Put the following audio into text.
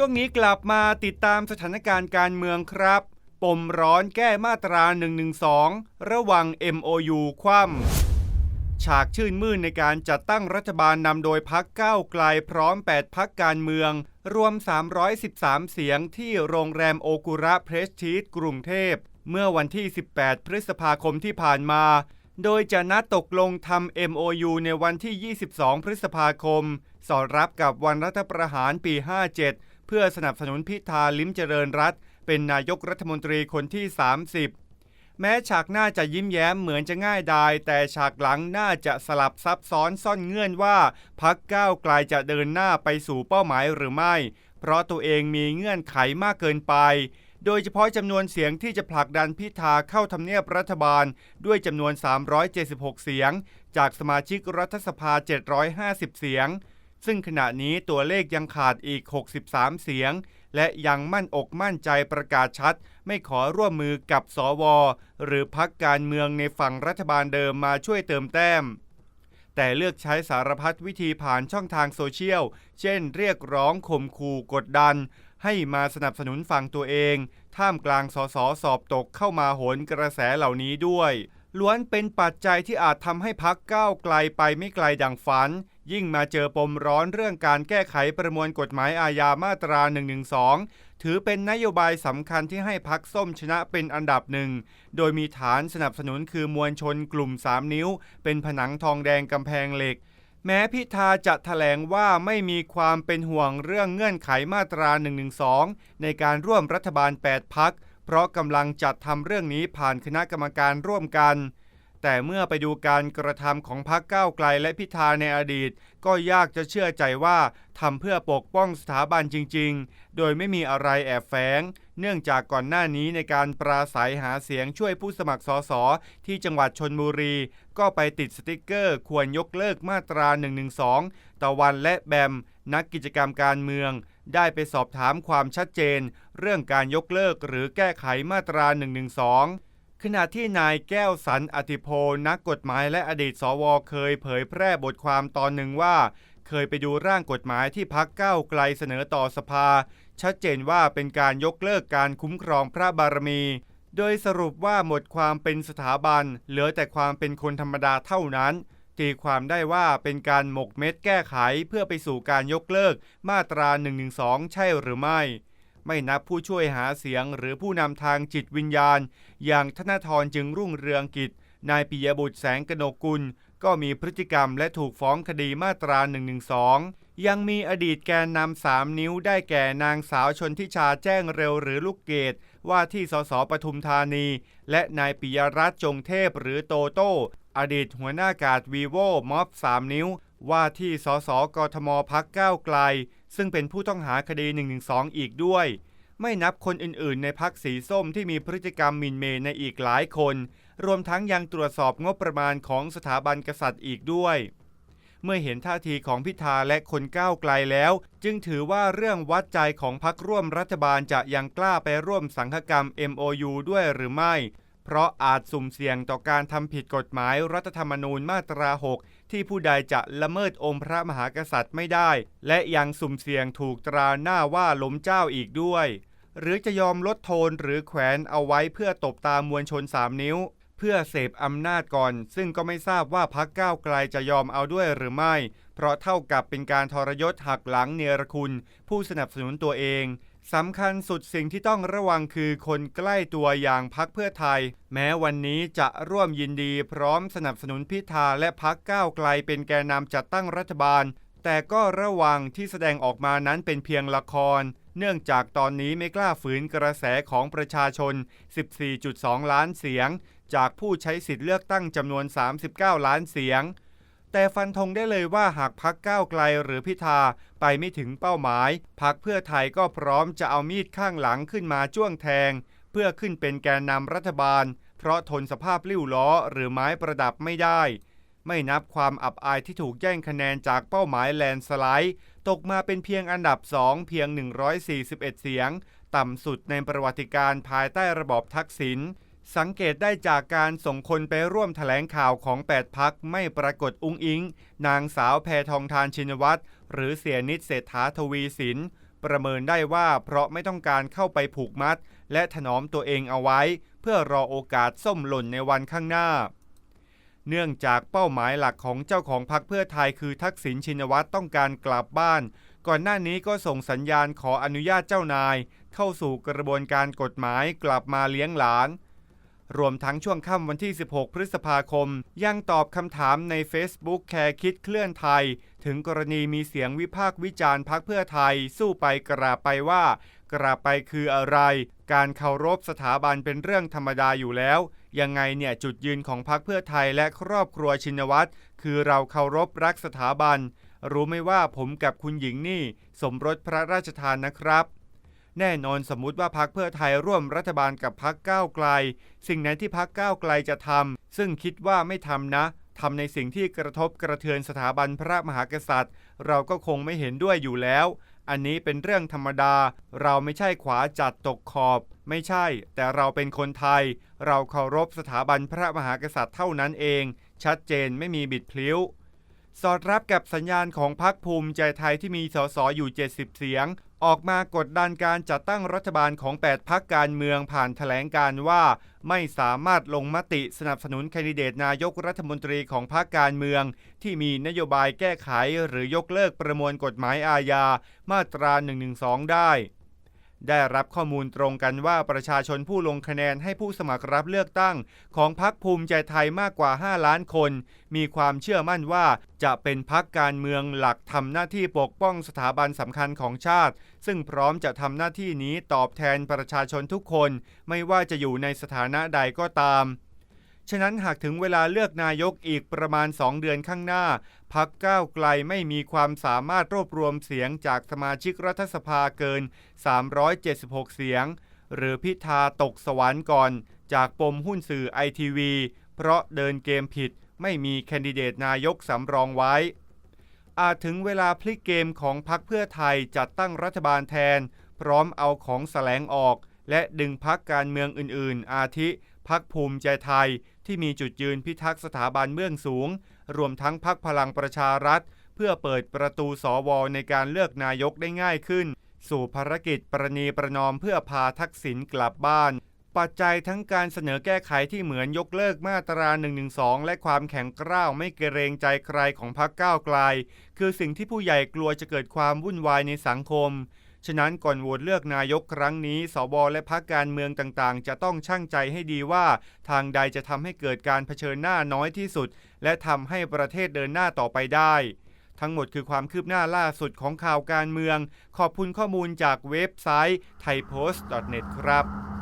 ช่วงนี้กลับมาติดตามสถานการณ์การเมืองครับ ปมร้อนแก้มาตรา 112 ระหวัง MOU คว่ำฉากชื่นมื่นในการจัดตั้งรัฐบาลนำโดยพักก้าวไกลพร้อม 8 พักการเมือง รวม 313 เสียงที่โรงแรมโอกุระเพรสทีสกรุงเทพ เมื่อวันที่ 18 พฤษภาคมที่ผ่านมา โดยจะนัดตกลงทำ MOU ในวันที่ 22 พฤษภาคม สอดรับกับวันรัฐประหารปี 57 เพื่อสนับสนุนพิธาลิ้มเจริญรัตเป็นนายกรัฐมนตรีคนที่ 30 แม้ฉากหน้าจะยิ้มแย้มเหมือนจะง่ายดาย แต่ฉากหลังน่าจะสลับซับซ้อนซ่อนเงื่อนว่าพักก้าวไกลจะเดินหน้าไปสู่เป้าหมายหรือไม่ เพราะตัวเองมีเงื่อนไขมากเกินไป โดยเฉพาะจำนวนเสียงที่จะผลักดันพิธาเข้าทำเนียบรัฐบาล ด้วยจำนวน 376 เสียง จากสมาชิกรัฐสภา 750 เสียง ซึ่งขณะนี้ตัวเลขยังขาดอีก 63 เสียง และยังมั่นอกมั่นใจประกาศชัด ไม่ขอร่วมมือกับสว หรือพักการเมืองในฝั่งรัฐบาลเดิมมาช่วยเติมแต้ม แต่เลือกใช้สารพัดวิธีผ่านช่องทางโซเชียล เช่นเรียกร้องข่มขู่กดดัน ให้มาสนับสนุนฝั่งตัวเอง ท่ามกลางสสสอบตกเข้ามาโหนกระแสเหล่านี้ด้วยล้วนเป็นปัจจัยที่อาจทำให้พักก้าวไกลไปไม่ไกลดังฝัน ยิ่งมาเจอปมร้อนเรื่องการแก้ไขประมวลกฎหมายอาญามาตรา 112 ถือเป็นนโยบายสำคัญที่ให้พักส้มชนะเป็นอันดับหนึ่ง โดยมีฐานสนับสนุนคือมวลชนกลุ่ม 3 นิ้ว เป็นผนังทองแดงกำแพงเหล็ก แม้พิธาจะถแถลงว่าไม่มีความเป็นห่วงเรื่องเงื่อนไขมาตรา 112 ในการร่วมรัฐบาล 8 พัก เพราะกำลังจัดทำเรื่องนี้ผ่านคณะกรรมการร่วมกัน แต่เมื่อไปดูการกระทำของพรรคก้าวไกลและพิธาในอดีต ก็ยากจะเชื่อใจว่าทำเพื่อปกป้องสถาบันจริง ๆ โดยไม่มีอะไรแอบแฝง เนื่องจากก่อนหน้านี้ในการปราศัยหาเสียงช่วยผู้สมัครสสที่จังหวัดชนบุรี ก็ไปติดสติกเกอร์ ควรยกเลิกมาตรา 112 ตะวันและแบม นักกิจกรรมการเมืองได้ไปสอบถามความชัดเจน เรื่องการยกเลิกหรือแก้ไขมาตรา 112 ขณะที่นายแก้วสันอธิโพนักกฎหมายและอดีตสวเคยเผยแพร่บทความตอนหนึ่งว่า เคยไปดูร่างกฎหมายที่พักเก้าไกลเสนอต่อสภา ชัดเจนว่าเป็นการยกเลิกการคุ้มครองพระบารมี โดยสรุปว่าหมดความเป็นสถาบัน เหลือแต่ความเป็นคนธรรมดาเท่านั้น ตีความได้ว่าเป็นการหมกเม็ดแก้ไขเพื่อไปสู่การยกเลิกมาตรา112ใช่หรือไม่ ไม่นับผู้ช่วยหาเสียงหรือผู้นำทางจิตวิญญาณ อย่างธนาธรจึงรุ่งเรืองกิจ นายปิยบุตรแสงกนกุล ก็มีพฤติกรรมและถูกฟ้องคดีมาตรา 112 ยังมีอดีตแกนนำสามนิ้วได้แก่นางสาวชนทิชาแจ้งเร็วหรือลูกเกดว่าที่สสปทุมธานี และนายปิยรัตน์จงเทพหรือโตโต้อดีตหัวหน้ากาดวีโวม็อบ 3 นิ้ว ว่าที่สสกทมพักก้าวไกล ซึ่งเป็นผู้ต้องหาคดี 112 อีกด้วย ไม่นับคนอื่นๆ ในพักสีส้มที่มีพฤติกรรมมินเมในอีกหลายคน รวมทั้งยังตรวจสอบงบประมาณของสถาบันกษัตริย์อีกด้วย เมื่อเห็นท่าทีของพิธาและคนก้าวไกลแล้ว จึงถือว่าเรื่องวัดใจของพักร่วมรัฐบาลจะยังกล้าไปร่วมสังฆกรรม MOU ด้วยหรือไม่ เพราะอาจสุ่มเสี่ยงต่อการทำผิดกฎหมายรัฐธรรมนูญมาตรา 6 ที่ผู้ใดจะละเมิดองค์พระมหากษัตริย์ไม่ได้ และยังสุ่มเสี่ยงถูกตราหน้าว่าล้มเจ้าอีกด้วย หรือจะยอมลดโทนหรือแขวนเอาไว้เพื่อตบตามมวลชน3นิ้ว เพื่อเสพอำนาจก่อน ซึ่งก็ไม่ทราบว่าพักก้าวไกลจะยอมเอาด้วยหรือไม่ เพราะเท่ากับเป็นการทรยศหักหลังเนรคุณ ผู้สนับสนุนตัวเอง สำคัญสุดสิ่งที่ต้องระวังคือคนใกล้ตัวอย่างพักเพื่อไทย แม้วันนี้จะร่วมยินดีพร้อมสนับสนุนพิธาและพักก้าวไกลเป็นแกนนำจัดตั้งรัฐบาล แต่ก็ระวังที่แสดงออกมานั้นเป็นเพียงละคร เนื่องจากตอนนี้ไม่กล้าฝืนกระแสของประชาชน 14.2 ล้านเสียง จากผู้ใช้สิทธิ์เลือกตั้งจำนวน 39 ล้านเสียง แต่ฟันธงได้เลยว่าหากพักก้าวไกลหรือพิธาไปไม่ถึงเป้าหมาย พักเพื่อไทยก็พร้อมจะเอามีดข้างหลังขึ้นมาจ้วงแทง เพื่อขึ้นเป็นแกนนำรัฐบาล เพราะทนสภาพลิ้วล้อหรือไม้ประดับไม่ได้ ไม่นับความอับอายที่ถูกแย่งคะแนนจากเป้าหมายแลนสไลด์ตกมาเป็นเพียงอันดับ 2 เพียง 141 เสียง ต่ำสุดในประวัติการภายใต้ระบอบทักษิณ สังเกตได้จากการส่งคนไปร่วมถแถลงข่าวของ 8 พักไม่ปรากฏอุ้งอิง นางสาวแพทองทานชินวัตรหรือเสียนิดเศรษฐาทวีสิน ประเมินได้ว่าเพราะไม่ต้องการเข้าไปผูกมัด และถนอมตัวเองเอาไว้ เพื่อรอโอกาสส้มหล่นในวันข้างหน้า เนื่องจากเป้าหมายหลักของเจ้าของพรรคเพื่อไทยคือทักษิณชินวัตรต้องการกลับบ้าน ก่อนหน้านี้ก็ส่งสัญญาณขออนุญาตเจ้านาย เข้าสู่กระบวนการกฎหมายกลับมาเลี้ยงหลาน รวมทั้งช่วงค่ำวันที่ 16 พฤษภาคม ยังตอบคำถามใน Facebook แคร์คิดเคลื่อนไทย ถึงกรณีมีเสียงวิพากษ์วิจารณ์พักเพื่อไทย สู้ไปกราไปว่า กราไปคืออะไร การเคารพสถาบันเป็นเรื่องธรรมดาอยู่แล้ว ยังไงเนี่ยจุดยืนของพักเพื่อไทยและครอบครัวชินวัตรคือเราเคารพรักสถาบัน รู้ไหมว่าผมกับคุณหญิงนี่ สมรสพระราชทานนะครับ แน่นอนสมมุติว่าพักเพื่อไทยร่วมรัฐบาลกับพักก้าวไกล สิ่งไหนที่พักก้าวไกลจะทำซึ่งคิดว่าไม่ทำนะทำในสิ่งที่กระทบกระเทือนสถาบันพระมหากษัตริย์ เราก็คงไม่เห็นด้วยอยู่แล้ว อันนี้เป็นเรื่องธรรมดา เราไม่ใช่ขวาจัดตกขอบ ไม่ใช่ แต่เราเป็นคนไทย เราเคารพสถาบันพระมหากษัตริย์เท่านั้นเอง ชัดเจนไม่มีบิดพลิ้วสอดรับกับสัญญาณของพรรคภูมิใจไทยที่มีสสอยู่ 70 เสียง ออกมากดดันการจัดตั้งรัฐบาลของ 8 พักการเมืองผ่านแถลงการว่า ไม่สามารถลงมติสนับสนุนแคนดิเดตนายกรัฐมนตรีของพักการเมือง ที่มีนโยบายแก้ไขหรือยกเลิกประมวลกฎหมายอาญามาตรา 112 ได้ ได้รับข้อมูลตรงกันว่าประชาชนผู้ลงคะแนนให้ผู้สมัครรับเลือกตั้ง ของพรรคภูมิใจไทยมากกว่า 5 ล้านคน มีความเชื่อมั่นว่าจะเป็นพรรคการเมืองหลักทำหน้าที่ปกป้องสถาบันสำคัญของชาติ ซึ่งพร้อมจะทำหน้าที่นี้ตอบแทนประชาชนทุกคน ไม่ว่าจะอยู่ในสถานะใดก็ตาม ฉะนั้นหากถึงเวลาเลือกนายกอีกประมาณ 2 เดือนข้างหน้า พักก้าวไกลไม่มีความสามารถรวบรวมเสียงจากสมาชิกรัฐสภาเกิน 376 เสียง หรือพิธาตกสวรรค์ก่อน จากปมหุ้นสื่อไอทีวีเพราะเดินเกมผิด ไม่มีแคนดิเดตนายกสำรองไว้ อาจถึงเวลาพลิกเกมของพรรคเพื่อไทยจัดตั้งรัฐบาลแทน พร้อมเอาของแสลงออก และดึงพักการเมืองอื่นๆ อาทิ พักภูมิใจไทยที่มีจุดยืนพิทักษ์สถาบันเบื้องสูง รวมทั้งพักพลังประชารัฐ เพื่อเปิดประตูสวในการเลือกนายกได้ง่ายขึ้น สู่ภารกิจประนีประนอมเพื่อพาทักษิณกลับบ้าน ปัจจัยทั้งการเสนอแก้ไขที่เหมือนยกเลิกมาตรา112และความแข็งกร้าวไม่เกรงใจใครของพรรคก้าวไกล คือสิ่งที่ผู้ใหญ่กลัวจะเกิดความวุ่นวายในสังคม ฉะนั้นก่อนโหวตเลือกนายกครั้งนี้สวและพักการเมืองต่างๆ จะต้องชั่งใจให้ดีว่า ทางใดจะทำให้เกิดการเผชิญหน้าน้อยที่สุด และทำให้ประเทศเดินหน้าต่อไปได้ ทั้งหมดคือความคืบหน้าล่าสุดของข่าวการเมือง ขอบคุณข้อมูลจากเว็บไซต์ thaipost.net ครับ